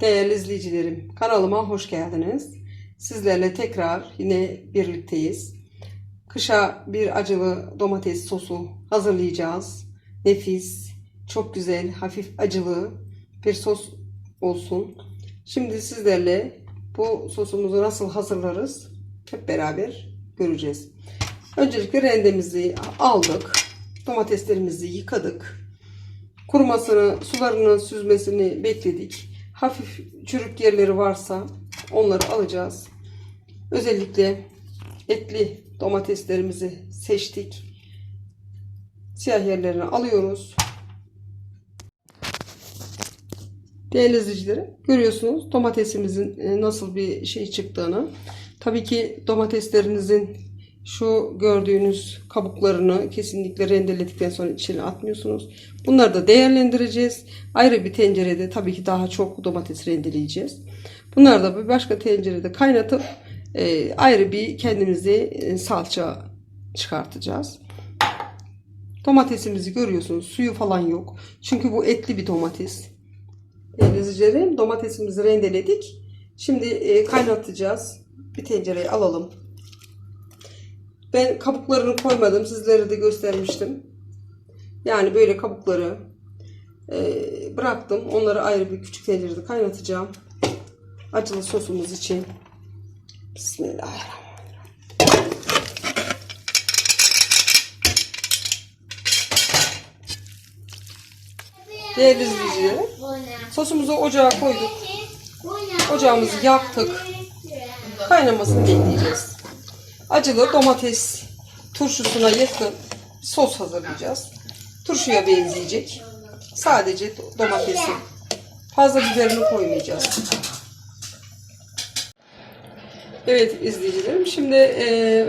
Değerli izleyicilerim, kanalıma hoş geldiniz. Sizlerle tekrar yine birlikteyiz. Kışa bir acılı domates sosu hazırlayacağız. Nefis, çok güzel, hafif acılı bir sos olsun. Şimdi sizlerle bu sosumuzu nasıl hazırlarız hep beraber göreceğiz. Öncelikle rendemizi aldık. Domateslerimizi yıkadık. Kurumasını, sularının süzmesini bekledik. Hafif çürük yerleri varsa onları alacağız. Özellikle etli domateslerimizi seçtik. Siyah yerlerini alıyoruz. Değerli izleyicilerim görüyorsunuz domatesimizin e, nasıl bir şey çıktığını. Tabii ki domateslerinizin şu gördüğünüz kabuklarını kesinlikle rendeledikten sonra içine atmıyorsunuz. Bunları da değerlendireceğiz. Ayrı bir tencerede tabii ki daha çok domates rendeleyeceğiz. Bunları da bir başka tencerede kaynatıp e, ayrı bir kendimize salça çıkartacağız. Domatesimizi görüyorsunuz. Suyu falan yok. Çünkü bu etli bir domates. Değerli izleyicilerim domatesimizi rendeledik. Şimdi e, kaynatacağız. Bir tencereye alalım. Ben kabuklarını koymadım. Sizlere de göstermiştim. Yani böyle kabukları e, bıraktım. Onları ayrı bir küçük tencerede kaynatacağım. Acılı sosumuz için. Bismillahirrahmanirrahim. Değerli izleyiciler, sosumuzu ocağa koyduk. Ocağımızı yaktık. Kaynamasını bekleyeceğiz. Acılı domates turşusuna yakın sos hazırlayacağız. Turşuya benzeyecek. Sadece domatesi. Fazla biberini koymayacağız. Evet izleyicilerim. Şimdi e,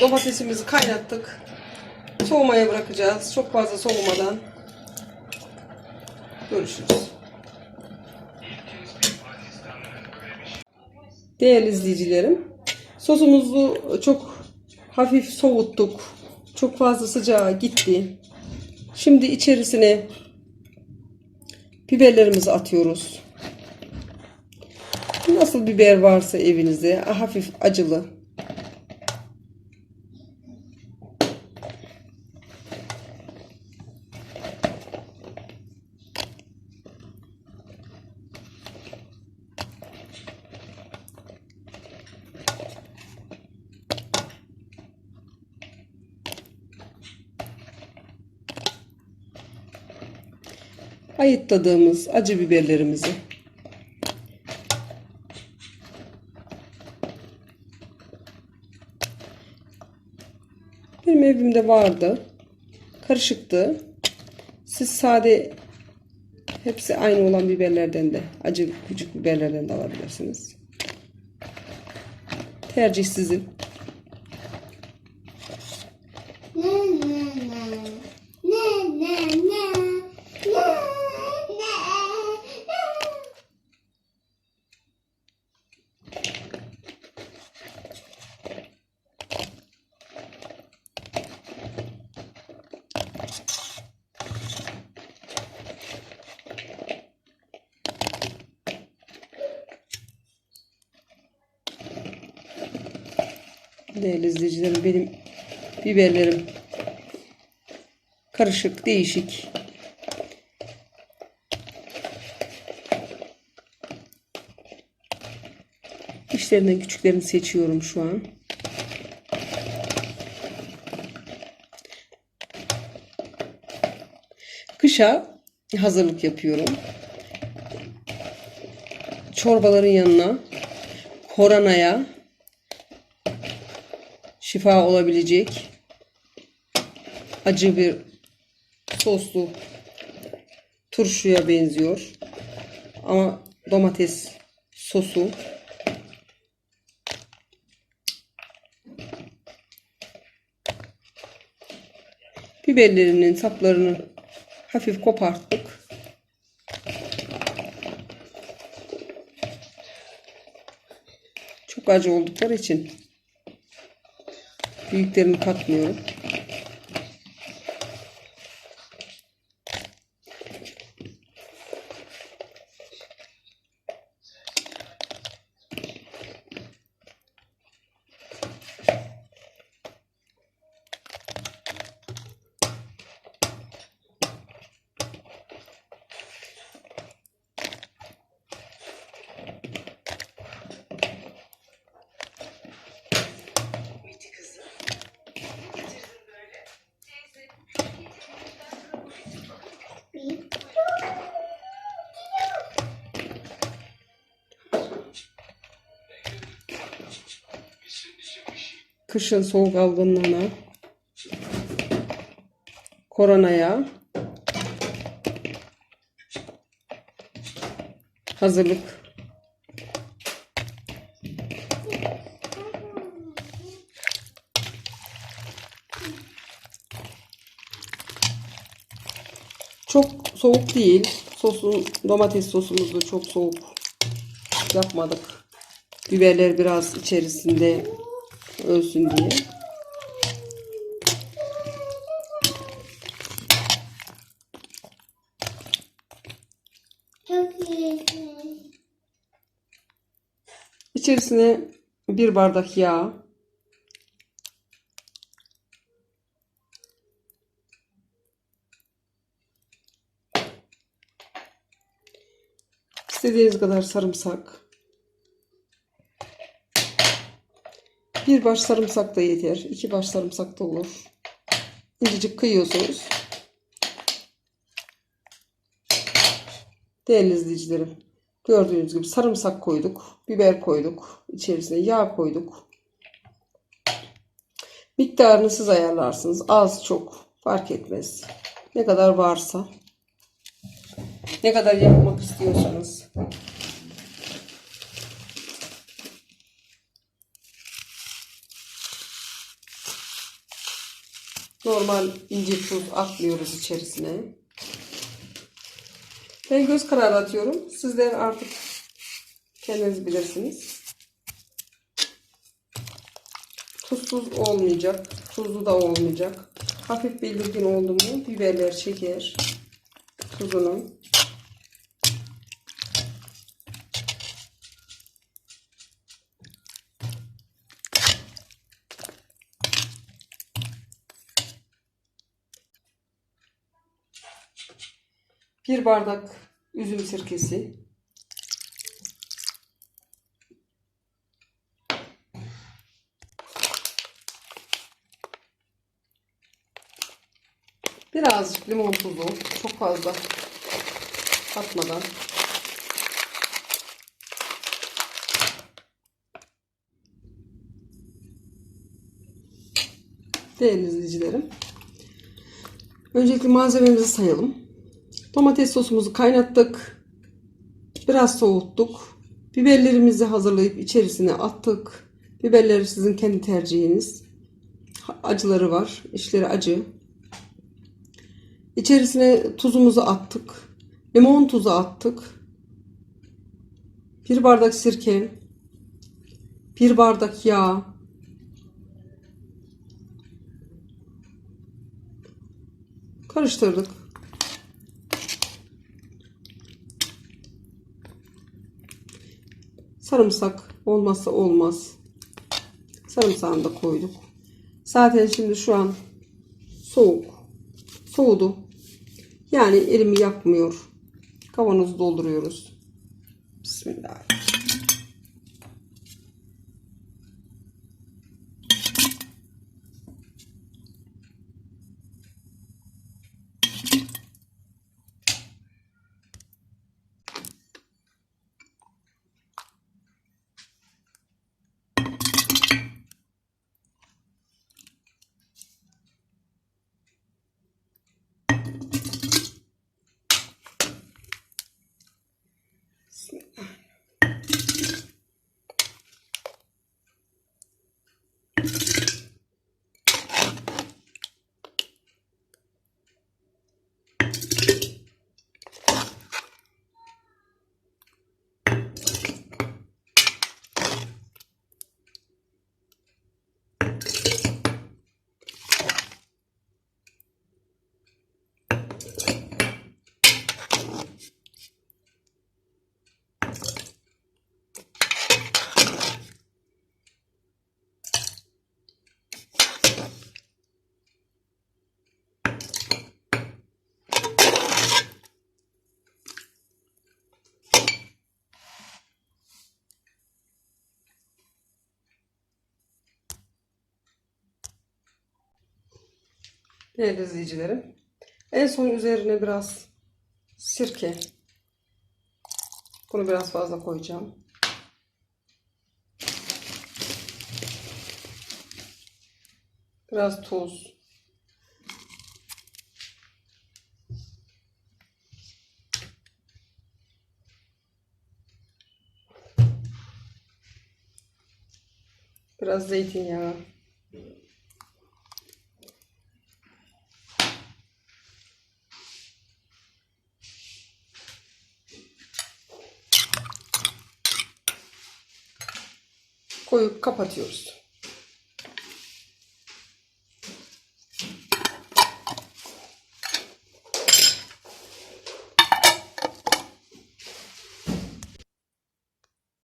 domatesimizi kaynattık. Soğumaya bırakacağız. Çok fazla soğumadan. Görüşürüz. Değerli izleyicilerim, sosumuzu çok hafif soğuttuk. Çok fazla sıcağa gitti. Şimdi içerisine biberlerimizi atıyoruz. Nasıl biber varsa evinizde hafif acılı. Ayıtladığımız acı biberlerimizi benim evimde vardı. Karışıktı. Siz sade hepsi aynı olan biberlerden de acı küçük biberlerden de alabilirsiniz. Tercih sizin. Ne ne ne ne ne ne ne ne Değerli izleyicilerim benim biberlerim karışık, değişik. İçlerinden küçüklerini seçiyorum şu an. Kışa hazırlık yapıyorum. Çorbaların yanına, koranaya, şifa olabilecek acı bir soslu turşuya benziyor. Ama domates sosu biberlerinin saplarını hafif koparttık. Çok acı oldukları için Büyüklerini katmıyorum. Kışın soğuk algınlığına, koronaya hazırlık. Çok soğuk değil. Sosun, domates sosumuzu çok soğuk yapmadık. Biberler biraz içerisinde ölsün diye. Çok iyi. İçerisine bir bardak yağ, istediğiniz kadar sarımsak, bir baş sarımsak da yeter, iki baş sarımsak da olur. İncecik kıyıyorsunuz. Değerli izleyicilerim, gördüğünüz gibi sarımsak koyduk, biber koyduk, içerisine yağ koyduk. Miktarını siz ayarlarsınız. Az çok fark etmez. Ne kadar varsa. Ne kadar yapmak istiyorsanız. Normal ince tuz atmıyoruz içerisine. Ben göz kararı atıyorum. Sizler artık kendiniz bilirsiniz. Tuzsuz olmayacak. Tuzlu da olmayacak. Hafif belirgin oldu mu biberler çeker. Tuzunun. 1 bardak üzüm sirkesi, 1 limon tuzu, çok fazla katmadan. Değerli izleyicilerim. Öncelikle malzememizi sayalım. Domates sosumuzu kaynattık. Biraz soğuttuk. Biberlerimizi hazırlayıp içerisine attık. Biberleri sizin kendi tercihiniz. Acıları var. İşleri acı. İçerisine tuzumuzu attık. Limon tuzu attık. Bir bardak sirke. Bir bardak yağ. Karıştırdık. Sarımsak olmazsa olmaz. Sarımsağını da koyduk. Zaten şimdi şu an soğuk. Soğudu. Yani elimi yakmıyor. Kavanozu dolduruyoruz. Bismillah. Değerli izleyicilerim. En son üzerine biraz sirke. Bunu biraz fazla koyacağım. Biraz tuz. Biraz zeytinyağı. koyup kapatıyoruz.